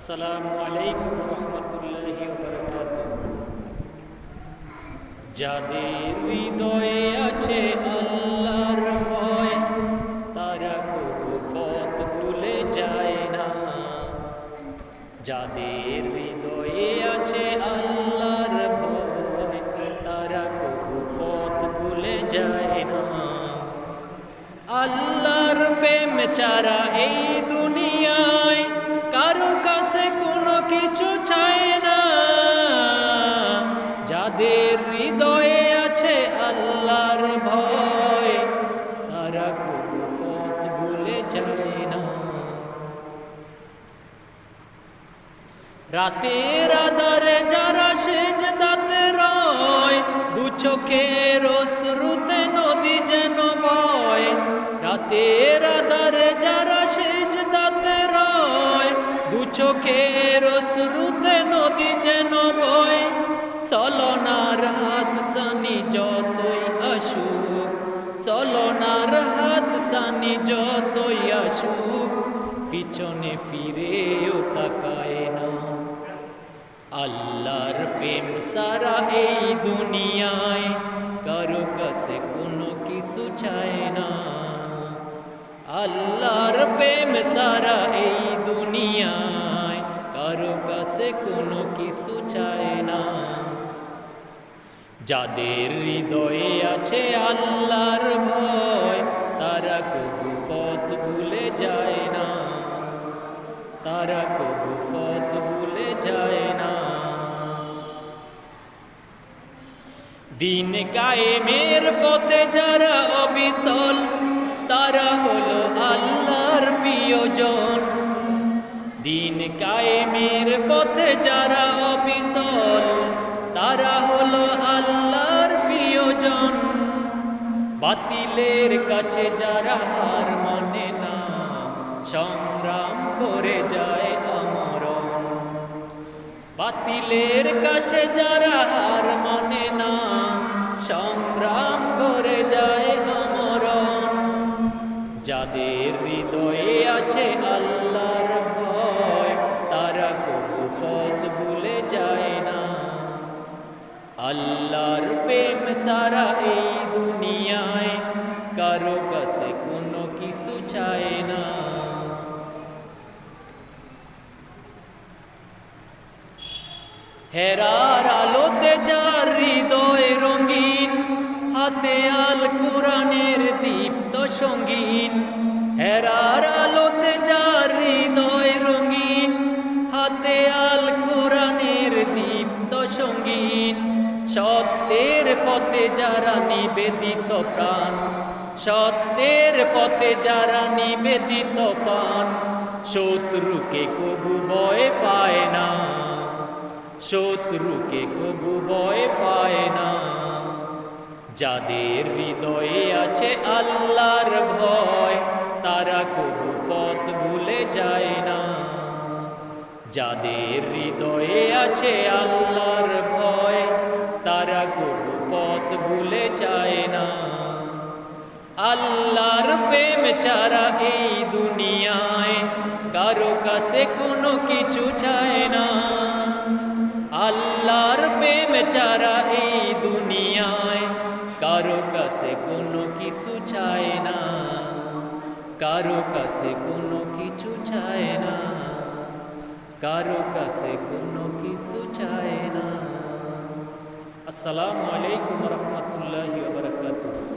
আসসালামু আলাইকুম রহমতুল্লাহি যাদের হৃদয়ে আছে আল্লাহর ভয়, তারা কবু ফত ভুলে যায় না। যাদের হৃদয়ে আছে আল্লাহর ভয়, তারা কবু ফত ভুলে যায় না। আল্লাহর ফেম চারা এই হৃদয়ে আছে আল্লাহর ভয়। তারা কোনো পথ ভুলে যায় না। রাতের আধারে যারা সেজ দাতে রয়, দু চোখের শ্রুতে নদী যেন বয়। রাতের আধারে যারা সেজ দাতে রয়, দু চোখের শ্রুতে নদী যেন বয়। চলনার হাত সানি যতই আসুক চলনার হাত সানি যতই আসুক পিছনে ফিরেও তাকায় না। আল্লাহর প্রেম সারা এই দুনিয়ায় কারও কাছে কোনো কিছু চায় না। আল্লাহর প্রেম সারা এই দুনিয়ায় কারও কাছে কোনো কিছু চায় না। যাদের হৃদয়ে আছে আল্লাহর ভয়, তারা কবু ফত ভুলে যায় না। তারা কবু ফত ভুলে যায় না। দিন কায়েমের ফতে যারা অবিসল তারা হলো আল্লাহর প্রিয়জন। দিন কায়েমের পথে যারা বাতিলের কাছে যারা হার মানে না, সংগ্রাম করে যায় আমরণ। বাতিলের কাছে যারা হার মানে না, সংগ্রাম করে যায় আমরণ। যাদের হৃদয়ে আছে আল্লাহর ভয়, তারা কবু ফত ভুলে যায় না। আল্লাহর প্রেম সারা এই দুনিয়ায় কারও কাছে কোনো কিছু চায় না। হেরার আলোতে যার হৃদয় রঙিন, হাতে আল কোরআনের দীপ্ত সঙ্গীন পথে যারা নিবেদিত প্রাণ, সত্যের পথে যারা নিবেদিত পান শত্রুকে কবু বয় পায় না, শত্রুকে কবু বয় পায় না। যাদের হৃদয়ে আছে আল্লাহর ভয়, তারা কবু ফত ভুলে যায় না। যাদের হৃদয়ে আছে আল্লাহর ভয়, তারা কবু ভুলে যায় না আল্লাহর প্রেম ছাড়া এই দুনিয়ায় কারও কাছে কোনো কিছু চায় না আল্লাহর প্রেম ছাড়া এই দুনিয়ায় কারও কাছে কোনো কিছু চায় না কারও কাছে কোনো কিছু চায় না কারও কাছে কোনো কিছু চায় না আসসালামু আলাইকুম রহমতুল্লাহ বারকাতুহ।